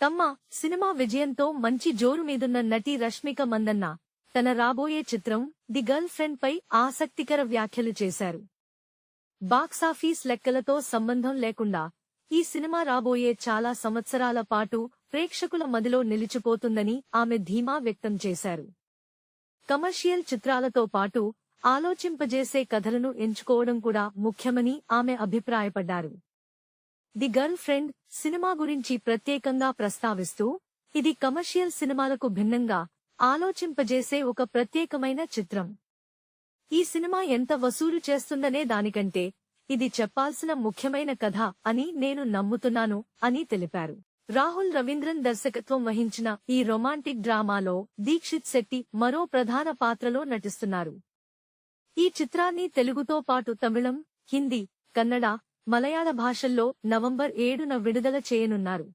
తమ్మ cinema విజయంతో మంచి జోరు మీదున్న నటి రష్మిక మందన్న తన రాబోయే చిత్రం ది గర్ల్ ఫ్రెండ్ పై ఆసక్తికర వ్యాఖ్యలు చేశారు. బాక్సాఫీస్ లెక్కలతో సంబంధం లేకుండా ఈ సినిమా రాబోయే చాలా సంవత్సరాల పాటు ప్రేక్షకుల మదిలో నిలిచిపోతుందని ఆమె ధీమా వ్యక్తం చేశారు. కమర్షియల్ చిత్రాలతో పాటు ఆలోచింపజేసే కథలను ఎంచుకోవడం కూడా ముఖ్యమని ఆమె అభిప్రాయపడ్డారు. ది గర్ల్ ఫ్రెండ్ సినిమా గురించి ప్రత్యేకంగా ప్రస్తావిస్తూ ఇది కమర్షియల్ సినిమాలకు భిన్నంగా ఆలోచింపజేసే ఒక ప్రత్యేకమైన చిత్రం. ఈ సినిమా ఎంత వసూలు చేస్తుందనే దానికంటే ఇది చెప్పాల్సిన ముఖ్యమైన కథ అని నేను నమ్ముతున్నాను అని తెలిపారు. రాహుల్ రవీంద్రన్ దర్శకత్వం వహించిన ఈ రొమాంటిక్ డ్రామాలో దీక్షిత్ శెట్టి మరో ప్రధాన పాత్రలో నటిస్తున్నారు. ఈ చిత్రాన్ని తెలుగుతో పాటు తమిళం హిందీ కన్నడ మలయాళ భాషల్లో నవంబర్ ఏడున విడుదల చేయనున్నారు.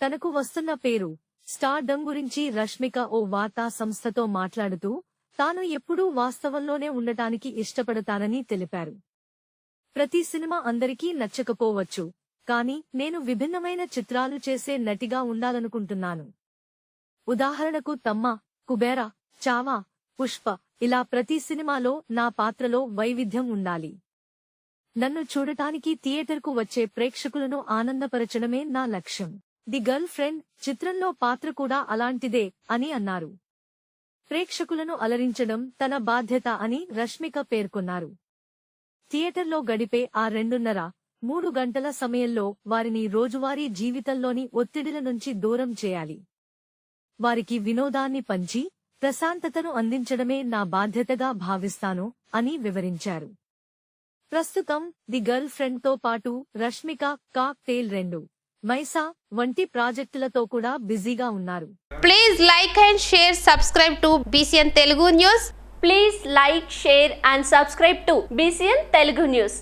తనకు వస్తున్న పేరు స్టార్డమ్ గురించి రష్మిక ఓ వార్తా సంస్థతో మాట్లాడుతూ తాను ఎప్పుడూ వాస్తవంలోనే ఉండటానికి ఇష్టపడతానని తెలిపారు. ప్రతి సినిమా అందరికీ నచ్చకపోవచ్చు కాని నేను విభిన్నమైన చిత్రాలు చేసే నటిగా ఉండాలనుకుంటున్నాను. ఉదాహరణకు తమ్మ కుబేర చావా పుష్ప ఇలా ప్రతి సినిమాలో నా పాత్రలో వైవిధ్యం ఉండాలి. నన్ను చూడటానికి థియేటర్కు వచ్చే ప్రేక్షకులను ఆనందపరచడమే నా లక్ష్యం. ది గర్ల్ ఫ్రెండ్ చిత్రంలో పాత్ర కూడా అలాంటిదే అని అన్నారు. ప్రేక్షకులను అలరించడం తన బాధ్యత అని రష్మిక పేర్కొన్నారు. థియేటర్లో గడిపే ఆ రెండున్నర మూడు గంటల సమయంలో వారిని రోజువారీ జీవితంలోని ఒత్తిడిల నుంచి దూరం చేయాలి. వారికి వినోదాన్ని పంచి ప్రశాంతతను అందించడమే నా బాధ్యతగా భావిస్తాను అని వివరించారు. ప్రస్తుతం ది గర్ల్ ఫ్రెండ్తో పాటు రష్మిక కా టేల్ రెండు మైసా వంటి ప్రాజెక్టులతో కూడా బిజీగా ఉన్నారు. Please like and share subscribe to BCN Telugu news. Please like share and subscribe to BCN Telugu news.